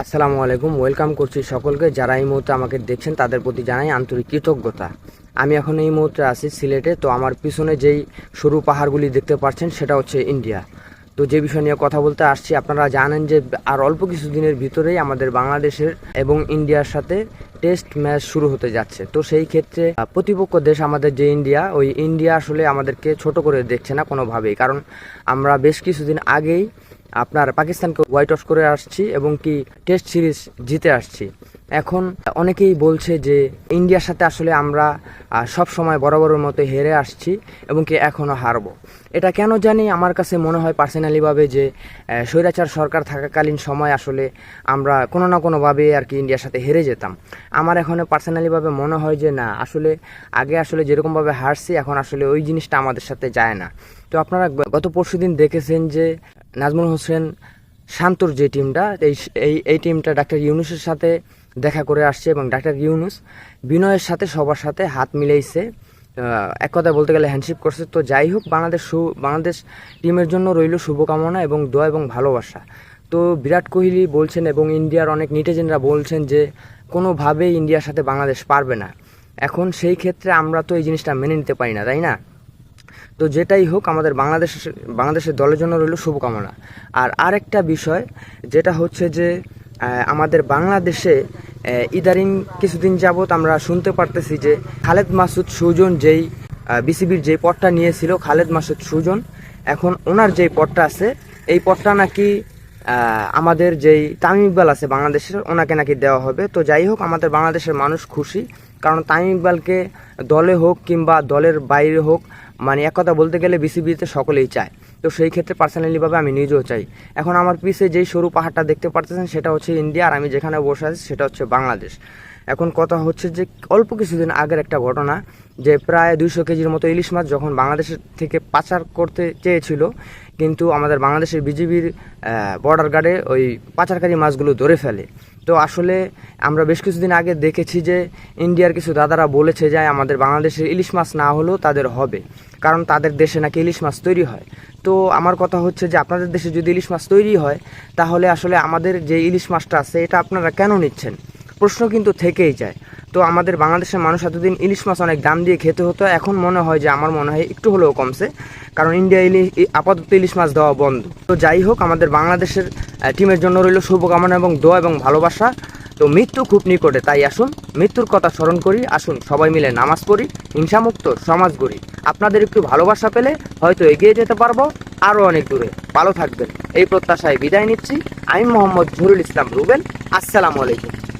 আসসালামু আলাইকুম ওয়েলকাম করছি সকলকে। যারা এই মুহূর্তে আমাকে দেখছেন, তাদের প্রতি জানাই আন্তরিক কৃতজ্ঞতা। আমি এখন এই মুহূর্তে আছি সিলেটে, তো আমার পিছনে যেই সরু পাহাড়গুলি দেখতে পাচ্ছেন, সেটা হচ্ছে ইন্ডিয়া। তো যে বিষয় নিয়ে কথা বলতে আসছি, আপনারা জানেন যে আর অল্প কিছু দিনের ভিতরেই আমাদের বাংলাদেশের এবং ইন্ডিয়ার সাথে টেস্ট ম্যাচ শুরু হতে যাচ্ছে। তো সেই ক্ষেত্রে প্রতিপক্ষ দেশ আমাদের যে ইন্ডিয়া, ওই ইন্ডিয়া আসলে আমাদেরকে ছোট করে দেখছে না কোনোভাবেই। কারণ আমরা বেশ কিছুদিন আগেই আপনার পাকিস্তানকে হোয়াইট ওয়াশ করে আসছি এবং কি টেস্ট সিরিজ জিতে আসছি। এখন অনেকেই বলছে যে ইন্ডিয়ার সাথে আসলে আমরা সব সময় বরাবরের মতো হেরে আসছি এবং কি এখনও হারবো। এটা কেন জানি আমার কাছে মনে হয় পার্সোনালিভাবে যে স্বৈরাচার সরকার থাকাকালীন সময় আসলে আমরা কোনো না কোনোভাবে আর কি ইন্ডিয়ার সাথে হেরে যেতাম। আমার এখন পার্সোনালিভাবে মনে হয় যে না, আসলে আগে আসলে যেরকমভাবে হারছি, এখন আসলে ওই জিনিসটা আমাদের সাথে যায় না। তো আপনারা গত পরশুদিন দেখেছেন যে নাজমুল হোসেন শান্তর যে টিমটা, এই এই টিমটা ডাক্তার ইউনুসের সাথে দেখা করে আসছে এবং ডাক্তার ইউনুস বিনয়ের সাথে, সবার সাথে হাত মিলাইছে। এক কথায় বলতে গেলে হ্যান্ডশিপ করছে। তো যাই হোক, বাংলাদেশ সু- বাংলাদেশ টিমের জন্য রইল শুভকামনা এবং দোয়া এবং ভালোবাসা। তো বিরাট কোহলি বলছেন এবং ইন্ডিয়ার অনেক নিটেজেনরা বলছেন যে কোনোভাবেই ইন্ডিয়ার সাথে বাংলাদেশ পারবে না। এখন সেই ক্ষেত্রে আমরা তো এই জিনিসটা মেনে নিতে পারি না, তাই না? তো যেটাই হোক, আমাদের বাংলাদেশ, বাংলাদেশের দলের জন্য রইল শুভকামনা। আর আরেকটা বিষয়, যেটা হচ্ছে যে আমাদের বাংলাদেশে ইদারিং কিছুদিন যাবৎ আমরা শুনতে পারতেছি যে, খালেদ মাসুদ সুজন যেই বিসিবির যেই পদটা নিয়েছিল, খালেদ মাসুদ সুজন, এখন ওনার যেই পদটা আছে, এই পদটা নাকি আমাদের যেই তামিম ইকবাল আছে বাংলাদেশের, ওনাকে নাকি দেওয়া হবে। তো যাই হোক, আমাদের বাংলাদেশের মানুষ খুশি, কারণ তামিম ইকবালকে দলে হোক কিংবা দলের বাইরে হোক মানে এক কথা বলতে গেলে বিসিবিতে সকলেই চায়। তো সেই ক্ষেত্রে পার্সোনালিভাবে আমি নিজেও চাই। এখন আমার পিসে যেই সরু পাহাড়টা দেখতে পারতেছেন, সেটা হচ্ছে ইন্ডিয়া আর আমি যেখানে বসে আছি, সেটা হচ্ছে বাংলাদেশ। এখন কথা হচ্ছে যে অল্প কিছুদিন আগের একটা ঘটনা যে প্রায় দুইশো কেজির মতো ইলিশ মাছ যখন বাংলাদেশের থেকে পাচার করতে চেয়েছিল, কিন্তু আমাদের বাংলাদেশের বিজিবির বর্ডার গার্ডে ওই পাচারকারী মাছগুলো ধরে ফেলে। তো আসলে আমরা বেশ কিছুদিন আগে দেখেছি যে ইন্ডিয়ার কিছু দাদারা বলেছে যে আমাদের বাংলাদেশের ইলিশ মাছ না হলেও তাদের হবে, কারণ তাদের দেশে নাকি ইলিশ মাছ তৈরি হয়। তো আমার কথা হচ্ছে যে আপনাদের দেশে যদি ইলিশ মাছ তৈরি হয়, তাহলে আসলে আমাদের যে ইলিশ মাছটা আছে, এটা আপনারা কেন নিচ্ছেন? প্রশ্ন কিন্তু থেকেই যায়। তো আমাদের বাংলাদেশের মানুষ এতদিন ইলিশ মাছ অনেক দাম দিয়ে খেতে হতো, এখন মনে হয় যে আমার মনে হয় একটু হলেও কমছে, কারণ ইন্ডিয়া ইলিশ আপাতত ইলিশ মাছ দেওয়া বন্ধ। তো যাই হোক, আমাদের বাংলাদেশের টিমের জন্য রইল শুভকামনা এবং দোয়া এবং ভালোবাসা। তো মৃত্যু খুব নিকটে, তাই আসুন, মৃত্যুর কথা স্মরণ করি, আসুন, সবাই মিলে নামাজ পড়ি, হিংসামুক্ত, সমাজ গড়ি। আপনাদের একটু ভালোবাসা পেলে হয়তো এগিয়ে যেতে পারব আরও অনেক দূরে। ভালো থাকবেন। এই প্রত্যাশায় বিদায় নিচ্ছি। আমি মোহাম্মদ জহুরুল ইসলাম রুবেল। আসসালামু আলাইকুম।